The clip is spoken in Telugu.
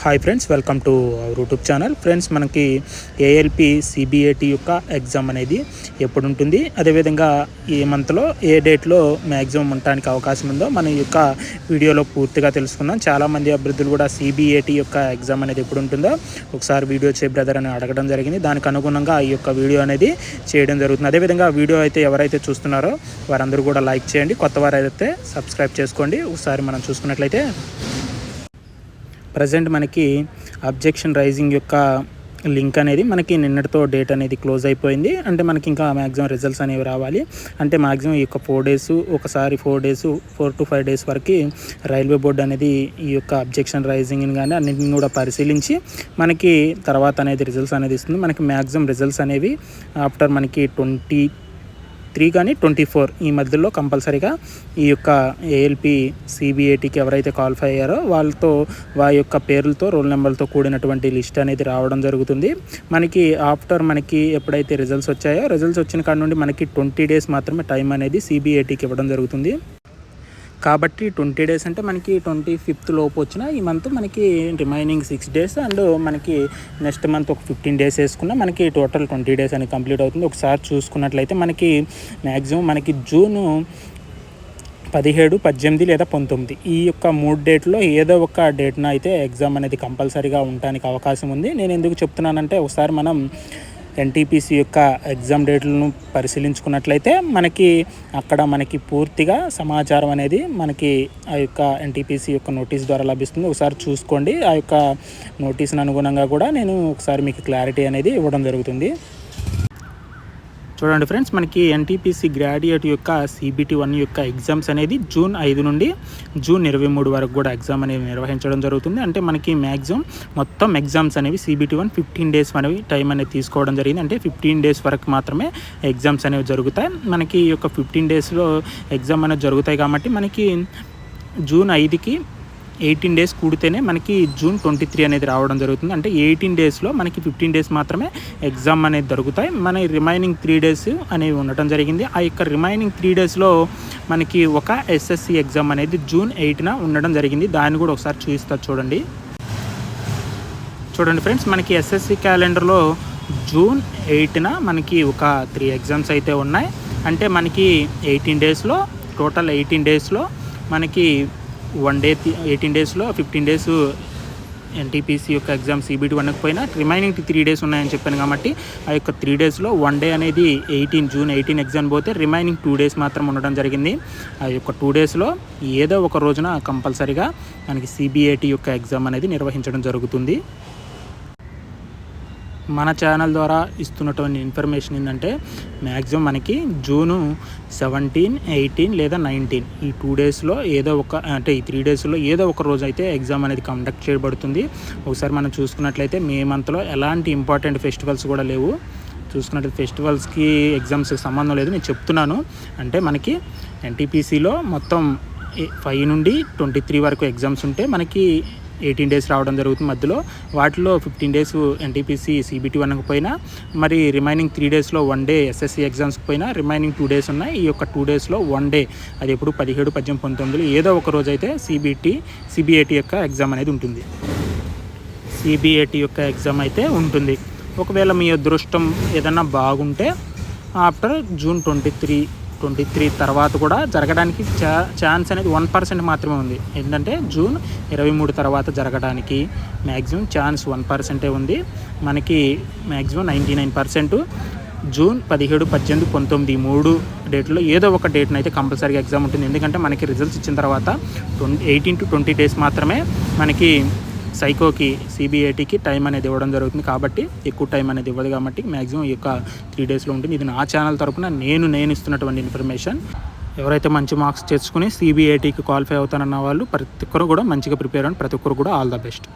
Hi friends welcome to our YouTube channel. Friends మనకి ఏఎల్పి సిబిఐటి యొక్క ఎగ్జామ్ అనేది ఎప్పుడు ఉంటుంది అదేవిధంగా ఈ మంత్లో ఏ డేట్లో మ్యాక్సిమం ఉండటానికి అవకాశం ఉందో మన యొక్క వీడియోలో పూర్తిగా తెలుసుకుందాం. చాలామంది అభ్యర్థులు కూడా సిబిఐటి యొక్క ఎగ్జామ్ అనేది ఎప్పుడు ఉంటుందో ఒకసారి వీడియో చే బ్రదర్ అని అడగడం జరిగింది. దానికి అనుగుణంగా ఈ యొక్క వీడియో అనేది చేయడం జరుగుతుంది. అదేవిధంగా వీడియో అయితే ఎవరైతే చూస్తున్నారో వారందరూ కూడా లైక్ చేయండి. కొత్త వారు అయితే సబ్స్క్రైబ్ చేసుకోండి. ఒకసారి మనం చూసుకున్నట్లయితే ప్రజెంట్ మనకి అబ్జెక్షన్ రైజింగ్ యొక్క లింక్ అనేది మనకి నిన్నటితో డేట్ అనేది క్లోజ్ అయిపోయింది. అంటే మనకి ఇంకా మ్యాక్సిమం రిజల్ట్స్ అనేవి రావాలి. అంటే మ్యాక్సిమం ఈ యొక్క ఫోర్ డేస్ ఒకసారి four days four to five days వరకు రైల్వే బోర్డు అనేది ఈ యొక్క అబ్జెక్షన్ రైజింగ్ కానీ అన్నింటిని కూడా పరిశీలించి మనకి తర్వాత అనేది రిజల్ట్స్ అనేది ఇస్తుంది. మనకి మ్యాక్సిమం రిజల్ట్స్ అనేవి ఆఫ్టర్ మనకి ట్వంటీ త్రీ కానీ ట్వంటీ ఫోర్ ఈ మధ్యలో కంపల్సరీగా ఈ యొక్క ఏఎల్పి సిబిఐటికి ఎవరైతే క్వాలిఫై అయ్యారో వాళ్ళతో వారి యొక్క పేర్లతో రోల్ నెంబర్లతో కూడినటువంటి లిస్ట్ అనేది రావడం జరుగుతుంది. మనకి ఆఫ్టర్ మనకి ఎప్పుడైతే రిజల్ట్స్ వచ్చాయో రిజల్ట్స్ వచ్చిన కాడ నుండి మనకి ట్వంటీ డేస్ మాత్రమే టైం అనేది సిబిఐటికి ఇవ్వడం జరుగుతుంది. కాబట్టి ట్వంటీ డేస్ అంటే మనకి ట్వంటీ ఫిఫ్త్ లోపు వచ్చిన ఈ మంత్ మనకి రిమైనింగ్ సిక్స్ డేస్ అండ్ మనకి నెక్స్ట్ మంత్ ఒక ఫిఫ్టీన్ డేస్ వేసుకున్నా మనకి టోటల్ ట్వంటీ డేస్ అని కంప్లీట్ అవుతుంది. ఒకసారి చూసుకున్నట్లయితే మనకి మ్యాక్సిమం మనకి జూను పదిహేడు పద్దెనిమిది లేదా పంతొమ్మిది. ఈ యొక్క మూడు డేట్లో ఏదో ఒక డేట్న అయితే ఎగ్జామ్ అనేది కంపల్సరీగా ఉండడానికి అవకాశం ఉంది. నేను ఎందుకు చెప్తున్నానంటే ఒకసారి మనం ఎన్టీపీసీ యొక్క ఎగ్జామ్ డేట్లను పరిశీలించుకున్నట్లయితే మనకి అక్కడ మనకి పూర్తిగా సమాచారం అనేది మనకి ఆ యొక్క ఎన్టీపీసీ యొక్క నోటీస్ ద్వారా లభిస్తుంది. ఒకసారి చూసుకోండి. ఆ యొక్క నోటీస్ని అనుగుణంగా కూడా నేను ఒకసారి మీకు క్లారిటీ అనేది ఇవ్వడం జరుగుతుంది. చూడండి ఫ్రెండ్స్ మనకి ఎన్టీపీసీ గ్రాడ్యుయేట్ యొక్క సిబిటి వన్ యొక్క ఎగ్జామ్స్ అనేది జూన్ ఐదు నుండి జూన్ ఇరవై మూడు వరకు కూడా ఎగ్జామ్ అనేది నిర్వహించడం జరుగుతుంది. అంటే మనకి మ్యాక్సిమం మొత్తం ఎగ్జామ్స్ అనేవి సిబిటి వన్ ఫిఫ్టీన్ డేస్ అనేవి టైం అనేది తీసుకోవడం జరిగింది. అంటే ఫిఫ్టీన్ డేస్ వరకు మాత్రమే ఎగ్జామ్స్ అనేవి జరుగుతాయి. మనకి ఈ యొక్క ఫిఫ్టీన్ డేస్లో ఎగ్జామ్ అనేది జరుగుతాయి కాబట్టి మనకి జూన్ ఐదుకి ఎయిటీన్ డేస్ కూడితేనే మనకి జూన్ ట్వంటీ త్రీ అనేది రావడం జరుగుతుంది. అంటే ఎయిటీన్ డేస్లో మనకి ఫిఫ్టీన్ డేస్ మాత్రమే ఎగ్జామ్ అనేది దొరుకుతాయి. మన రిమైనింగ్ త్రీ డేస్ అనేవి ఉండటం జరిగింది. ఆ యొక్క రిమైనింగ్ త్రీ డేస్లో మనకి ఒక ఎస్ఎస్సి ఎగ్జామ్ అనేది జూన్ ఎయిట్న ఉండడం జరిగింది. దాన్ని కూడా ఒకసారి చూపిస్తారు చూడండి. చూడండి ఫ్రెండ్స్ మనకి ఎస్ఎస్సి క్యాలెండర్లో జూన్ ఎయిట్న మనకి ఒక త్రీ ఎగ్జామ్స్ అయితే ఉన్నాయి. అంటే మనకి ఎయిటీన్ డేస్లో టోటల్ ఎయిటీన్ డేస్లో మనకి వన్ డే ఎయిటీన్ డేస్లో ఫిఫ్టీన్ డేస్ ఎన్టీపీసీ యొక్క ఎగ్జామ్ సీబీటీ వన్కి రిమైనింగ్ త్రీ డేస్ ఉన్నాయని చెప్పాను కాబట్టి ఆ యొక్క త్రీ డేస్లో వన్ డే అనేది ఎయిటీన్ జూన్ ఎయిటీన్ ఎగ్జామ్ పోతే రిమైనింగ్ టూ డేస్ మాత్రం ఉండడం జరిగింది. ఆ యొక్క టూ డేస్లో ఏదో ఒక రోజున కంపల్సరీగా మనకి సిబిఐటి యొక్క ఎగ్జామ్ అనేది నిర్వహించడం జరుగుతుంది. మన ఛానల్ ద్వారా ఇస్తున్నటువంటి ఇన్ఫర్మేషన్ ఏంటంటే మ్యాక్సిమం మనకి జూను సెవెంటీన్ ఎయిటీన్ లేదా నైన్టీన్ ఈ టూ డేస్లో ఏదో ఒక అంటే ఈ త్రీ డేస్లో ఏదో ఒక రోజు అయితే ఎగ్జామ్ అనేది కండక్ట్ చేయబడుతుంది. ఒకసారి మనం చూసుకున్నట్లయితే మే మంత్లో ఎలాంటి ఇంపార్టెంట్ ఫెస్టివల్స్ కూడా లేవు. చూసుకున్నట్లయితే ఫెస్టివల్స్కి ఎగ్జామ్స్కి సంబంధం లేదు. నేను చెప్తున్నాను. అంటే మనకి ఎన్టీపీసీలో మొత్తం ఫైవ్ నుండి ట్వంటీ త్రీ వరకు ఎగ్జామ్స్ ఉంటే మనకి ఎయిటీన్ డేస్ రావడం జరుగుతుంది మధ్యలో. వాటిలో ఫిఫ్టీన్ డేస్ ఎన్టీపీసీ సిబిటీ వన్కి పోయినా మరి రిమైనింగ్ త్రీ డేస్లో వన్ డే ఎస్ఎస్సి ఎగ్జామ్స్కి పోయినా రిమైనింగ్ టూ డేస్ ఉన్నాయి. ఈ యొక్క టూ డేస్లో వన్ డే అది ఎప్పుడు పదిహేడు పద్దెనిమిది పంతొమ్మిదిలో ఏదో ఒక రోజు అయితే సిబిటి సిబిఐటి యొక్క ఎగ్జామ్ అనేది ఉంటుంది. సిబిఐటి యొక్క ఎగ్జామ్ అయితే ఉంటుంది. ఒకవేళ మీ అదృష్టం ఏదైనా బాగుంటే after June twenty three twenty three తర్వాత కూడా జరగడానికి చా ఛాన్స్ అనేది వన్ పర్సెంట్ మాత్రమే ఉంది. ఏంటంటే జూన్ ఇరవై మూడు తర్వాత జరగడానికి మ్యాక్సిమం ఛాన్స్ వన్ పర్సెంటే ఉంది. మనకి maximum ninety nine percent June పదిహేడు పద్దెనిమిది పంతొమ్మిది మూడు డేట్లో ఏదో ఒక డేట్ని అయితే కంపల్సరీగా ఎగ్జామ్ ఉంటుంది. ఎందుకంటే మనకి రిజల్ట్స్ ఇచ్చిన తర్వాత twenty eighteen to twenty days మాత్రమే మనకి సైకోకి సిబిఐటీకి టైం అనేది ఇవ్వడం జరుగుతుంది. కాబట్టి ఎక్కువ టైం అనేది ఇవ్వదు కాబట్టి మ్యాక్సిమం ఈ యొక్క త్రీ డేస్లో ఉంటుంది. ఇది నా ఛానల్ తరపున నేను నేను ఇస్తున్నటువంటి ఇన్ఫర్మేషన్. ఎవరైతే మంచి మార్క్స్ తెచ్చుకుని సిబిఐటీకి క్వాలిఫై అవుతానన్న వాళ్ళు ప్రతి ఒక్కరు కూడా మంచిగా ప్రిపేర్ అవ్వండి. ప్రతి ఒక్కరు కూడా ఆల్ ద బెస్ట్.